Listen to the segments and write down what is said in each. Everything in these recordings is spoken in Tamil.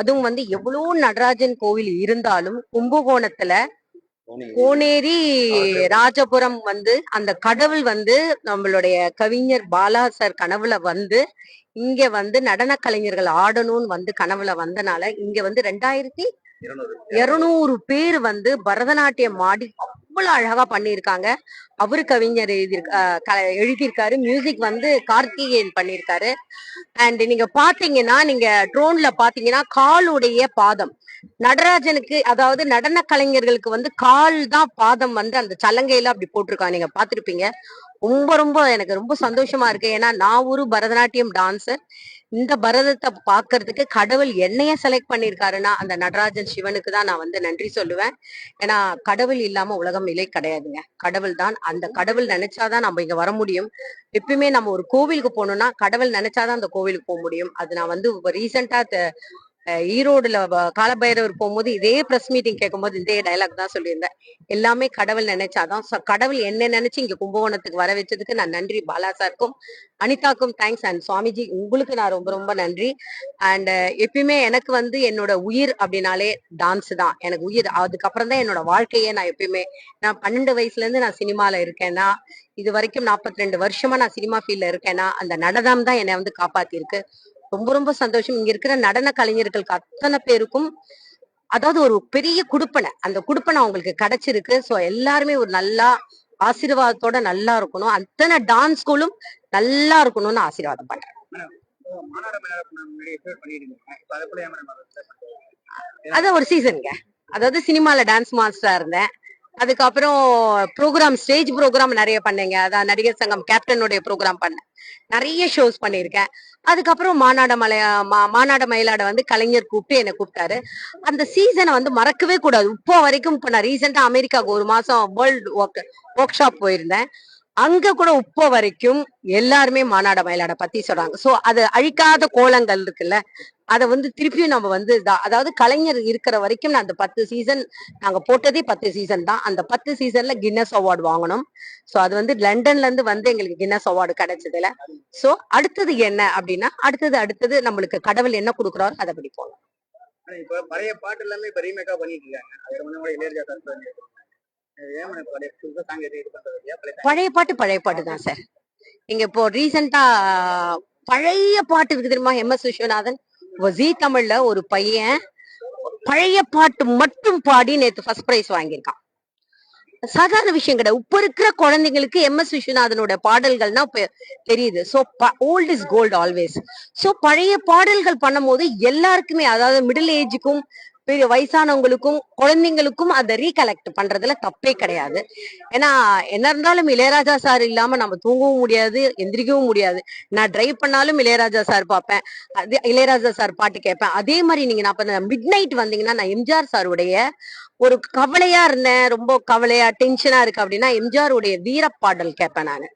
அதுவும் வந்து எவ்வளவு நடராஜன் கோவில் இருந்தாலும் கும்பகோணத்துல கோனேரி ராஜபுரம் வந்து அந்த கடவுள் வந்து நம்மளுடைய கவிஞர் பாலா சார் கனவுல வந்து இங்க வந்து நடன கலைஞர்கள் ஆடணும்னு வந்து கனவுல வந்தனால இங்க வந்து ரெண்டாயிரத்தி இருநூறு பேர் வந்து பரதநாட்டியம் ஆடி அவ்வளவு அழகா பண்ணியிருக்காங்க அவரு கவிஞர் எழுதியிருக்க எழுதியிருக்காரு. மியூசிக் வந்து கார்த்திகேயன் பண்ணியிருக்காரு அண்ட் நீங்க பாத்தீங்கன்னா நீங்க ட்ரோன்ல பாத்தீங்கன்னா காலுடைய பாதம். நடராஜனுக்கு அதாவது நடன கலைஞர்களுக்கு வந்து கால் தான் பாதம் வந்து அந்த சலங்கையில அப்படி போட்டிருக்காங்க. நீங்க பாத்திருப்பீங்க. ரொம்ப ரொம்ப எனக்கு ரொம்ப சந்தோஷமா இருக்கு. ஏன்னா நான் ஒரு பரதநாட்டியம் டான்சர் இந்த பரதத்தை பாக்குறதுக்கு கடவுள் என்னைய செலக்ட் பண்ணிருக்காருன்னா அந்த நடராஜன் சிவனுக்கு தான் நான் வந்து நன்றி சொல்லுவேன். ஏன்னா கடவுள் இல்லாம உலகம் நிலை கிடையாதுங்க. கடவுள் தான். அந்த கடவுள் நினைச்சாதான் நம்ம இங்க வர முடியும். எப்பயுமே நம்ம ஒரு கோவிலுக்கு போகணும்னா கடவுள் நினைச்சாதான் அந்த கோவிலுக்கு போக முடியும். அது நான் வந்து ரீசெண்டா ஈரோடுல காலபைரவர் போகும்போது இதே பிரஸ் மீட்டிங் கேட்கும்போது இதே டயலாக் தான் சொல்லியிருந்தேன். எல்லாமே கடவுள் நினைச்சாதான் கடவுள் என்ன நினைச்சு இங்க கும்பகோணத்துக்கு வர வச்சதுக்கு நான் நன்றி பாலா சாருக்கும் அனிதாக்கும் தேங்க்ஸ் அண்ட் சுவாமிஜி உங்களுக்கு நான் ரொம்ப ரொம்ப நன்றி. அண்ட் எப்பயுமே எனக்கு வந்து என்னோட உயிர் அப்படின்னாலே டான்ஸ் தான். எனக்கு உயிர் அதுக்கப்புறம் தான் என்னோட வாழ்க்கையே நான் எப்பயுமே நான் பன்னெண்டு வயசுல இருந்து நான் சினிமால இருக்கேன்னா இது வரைக்கும் 42 ரெண்டு வருஷமா நான் சினிமா ஃபீல்ட்ல இருக்கேன்னா அந்த நடனம் தான் என்னை வந்து காப்பாத்திருக்கு ரொம்ப ரொம்ப சந்தோஷம். இங்க இருக்கிற நடன கலைஞர்களுக்கு அத்தனை பேருக்கும் அதாவது ஒரு பெரிய குடுப்பனை. அந்த குடுப்பனை அவங்களுக்கு கிடைச்சிருக்கு. சோ எல்லாருமே ஒரு நல்லா ஆசீர்வாதத்தோட நல்லா இருக்கணும். அத்தனை டான்ஸ் ஸ்கூலும் நல்லா இருக்கணும்னு ஆசீர்வாதம் பண்றேன். அதான் அது ஒரு சீசனுங்க அதாவது சினிமால டான்ஸ் மாஸ்டரா இருந்தேன். அதுக்கப்புறம் ப்ரோக்ராம் ஸ்டேஜ் ப்ரோக்ராம் நிறைய பண்ணேங்க. அதான் நடிகர் சங்கம் கேப்டனுடைய ப்ரோக்ராம் பண்ணேன். நிறைய ஷோஸ் பண்ணியிருக்கேன். அதுக்கப்புறம் மாநாட மலைய மா- மாநாட மயிலாட வந்து கலைஞர் கூப்பிட்டு என்னை கூப்பிட்டாரு. அந்த சீசனை வந்து மறக்கவே கூடாது. இப்போ வரைக்கும் இப்போ நான் ரீசெண்டா அமெரிக்காவுக்கு ஒரு மாசம் வேர்ல்டு ஒர்க் ஒர்க் ஷாப் போயிருந்தேன். அங்க கூட இப்போ வரைக்கும் எல்லாருமே மாநாட மயிலாட பத்தி சொல்றாங்க. சோ அது அழிக்காத கோலங்கள் இருக்குல்ல அத வந்து திருப்பியும் நம்ம வந்து அதாவது கலைஞர் இருக்கிற வரைக்கும் நான் அந்த பத்து சீசன் நாங்க போட்டதே பத்து சீசன் தான். அந்த பத்து சீசன்ல கின்னஸ் அவார்டு வாங்கணும். சோ அது வந்து லண்டன்ல இருந்து வந்து எங்களுக்கு கின்னஸ் அவார்டு கிடைச்சதுல சோ அடுத்தது என்ன அப்படின்னா அடுத்தது அடுத்தது நம்மளுக்கு கடவுள் என்ன கொடுக்குறாரோ அதை படி போகலாம் இப்ப பழைய பாட்டு எல்லாமே இப்ப ரீமேக்கா பண்ணிட்டு இருக்காங்க. பழைய பாட்டு பழைய பாட்டு தான் சார் இங்க இப்போ ரீசெண்டா பழைய பாட்டு இருக்கு தெரியுமா? M S Viswanathan. ஜி தமிழ்ல ஒரு பையன் பழைய பாட்டு மட்டும் பாடி நேத்து ஃபர்ஸ்ட் பிரைஸ் வாங்கியிருக்கான். சாதாரண விஷயம் கிடையாது. இப்ப இருக்கிற குழந்தைங்களுக்கு எம் எஸ் விஸ்வநாதனோட பாடல்கள்னா தெரியுது. So old is gold always so பழைய பாடல்கள் பண்ணும்போது எல்லாருக்குமே அதாவது மிடில் ஏஜுக்கும் பெரிய வயசானவங்களுக்கும் குழந்தைங்களுக்கும் அதை ரீகலெக்ட் பண்றதுல தப்பே கிடையாது. ஏன்னா என்ன இருந்தாலும் இளையராஜா சார் இல்லாம நம்ம தூங்கவும் முடியாது எந்திரிக்கவும் முடியாது. நான் டிரைவ் பண்ணாலும் இளையராஜா சார் பார்ப்பேன். அது இளையராஜா சார் பாட்டு கேட்பேன். அதே மாதிரி நீங்க நான் மிட் நைட் வந்தீங்கன்னா நான் எம்ஜிஆர் சாருடைய ஒரு கவலையா இருந்தேன். ரொம்ப கவலையா டென்ஷனா இருக்கு அப்படின்னா எம்ஜிஆர் உடைய வீரப்பாடல் கேட்பேன் நானு.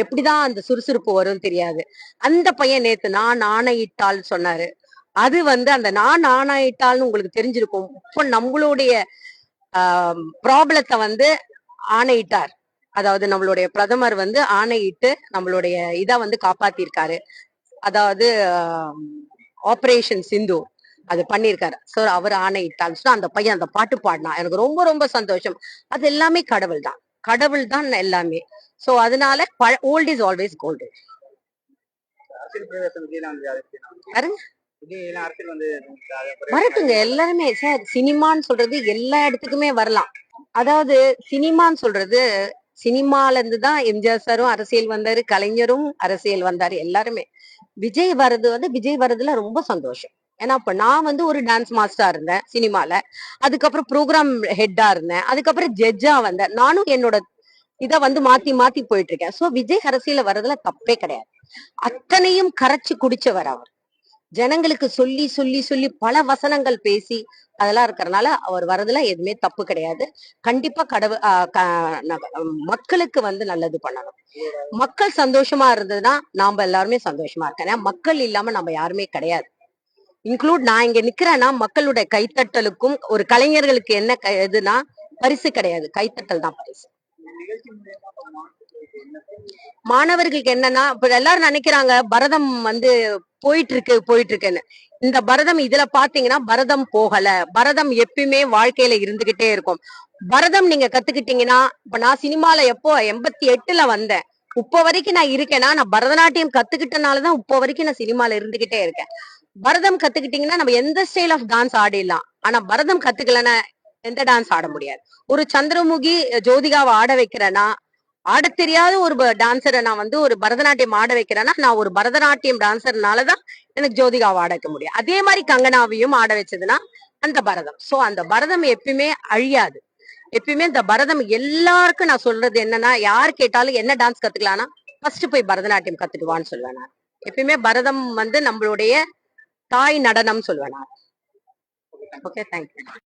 எப்படிதான் அந்த சுறுசுறுப்பு வரும்னு தெரியாது. அந்த பையன் நேத்து நான் நாணயிட்டால் சொன்னாரு. அது வந்து அந்த நான் ஆணையிட்டால்னு உங்களுக்கு தெரிஞ்சிருக்கும். இப்போ நம்மளுடைய ப்ராப்ளத்தை வந்து ஆணையிட்டார். அதாவது நம்மளுடைய பிரதமர் வந்து ஆணையிட்டு நம்மளுடைய இதை வந்து காப்பாத்திருக்காரு. அதாவது ஆபரேஷன் சிந்து அது பண்ணிருக்காரு. சோ அவர் ஆணையிட்டால் So, அந்த பையன் அந்த பாட்டு பாடினா எனக்கு ரொம்ப ரொம்ப சந்தோஷம். அது எல்லாமே கடவுள் தான். கடவுள் தான் எல்லாமே. சோ அதனால ஓல்ட் இஸ் ஆல்வேஸ் கோல்டு பாருங்க. வரட்டுங்க எல்லாருமே சார் சினிமான்னு சொல்றது எல்லா இடத்துக்குமே வரலாம். அதாவது சினிமான்னு சொல்றது சினிமால இருந்து தான் எம்ஜிஆர் சாரும் அரசியல் வந்தாரு கலைஞரும் அரசியல் வந்தாரு எல்லாருமே. விஜய் வர்றது வந்து விஜய் வர்றதுல ரொம்ப சந்தோஷம். ஏன்னா இப்ப நான் வந்து ஒரு டான்ஸ் மாஸ்டரா இருந்தேன் சினிமால. அதுக்கப்புறம் ப்ரோக்ராம் ஹெட்டா இருந்தேன். அதுக்கப்புறம் ஜட்ஜா வந்தேன். நானும் என்னோட இத வந்து மாத்தி மாத்தி போயிட்டு இருக்கேன். சோ விஜய் அரசியல வர்றதுல தப்பே கிடையாது. அத்தனையும் கரைச்சு குடிச்சவர் அவர். ஜனங்களுக்கு சொல்லி சொல்லி சொல்லி பல வசனங்கள் பேசி அதெல்லாம் இருக்கறனால அவர் வரதுல எதுவுமே தப்பு கிடையாது. கண்டிப்பா கடவுள் மக்களுக்கு வந்து நல்லது பண்ணணும். மக்கள் சந்தோஷமா இருந்ததுன்னா நாம எல்லாருமே சந்தோஷமா இருக்கேன் மக்கள் இல்லாம நம்ம யாருமே கிடையாது. இன்க்ளூட் நான் இங்க நிக்கிறேன்னா மக்களுடைய கைத்தட்டலுக்கும் ஒரு கலைஞர்களுக்கு என்ன க- பரிசு கிடையாது. கைத்தட்டல் தான் பரிசு. மாணவர்களுக்கு என்னன்னா இப்ப எல்லாரும் நினைக்கிறாங்க பரதம் வந்து போயிட்டு இருக்கு போயிட்டு இருக்குன்னு இந்த பரதம் இதுல பாத்தீங்கன்னா பரதம் போகல. பரதம் எப்பயுமே வாழ்க்கையில இருந்துகிட்டே இருக்கும். பரதம் நீங்க கத்துக்கிட்டீங்கன்னா இப்ப நான் சினிமால எப்போ எண்பத்தி எட்டுல வந்தேன். இப்போ வரைக்கும் நான் இருக்கேன்னா நான் பரதநாட்டியம் கத்துக்கிட்டனாலதான் இப்போ வரைக்கும் நான் சினிமால இருந்துகிட்டே இருக்கேன். பரதம் கத்துக்கிட்டீங்கன்னா நம்ம எந்த ஸ்டைல் ஆஃப் டான்ஸ் ஆடிடலாம்? ஆனா பரதம் கத்துக்கலன்னா எந்த டான்ஸ் ஆட முடியாது. ஒரு சந்திரமுகி ஜோதிகாவை ஆட வைக்கிறேன்னா ஆடத் தெரியாத ஒரு டான்சரை நான் வந்து ஒரு பரதநாட்டியம் ஆட வைக்கிறேன்னா நான் ஒரு பரதநாட்டியம் டான்சர்னாலதான் எனக்கு ஜோதிகாவை ஆட வைக்க முடியும். அதே மாதிரி கங்கனாவையும் ஆட வச்சதுன்னா அந்த பரதம். சோ அந்த பரதம் எப்பயுமே அழியாது. எப்பயுமே இந்த பரதம் எல்லாருக்கும் நான் சொல்றது என்னன்னா யார் கேட்டாலும் என்ன டான்ஸ் கத்துக்கலாம்னா ஃபர்ஸ்ட் போய் பரதநாட்டியம் கத்துக்குவான்னு சொல்லுவேன் நான். எப்பயுமே பரதம் வந்து நம்மளுடைய தாய் நடனம் சொல்லுவேன் நான். Okay thank you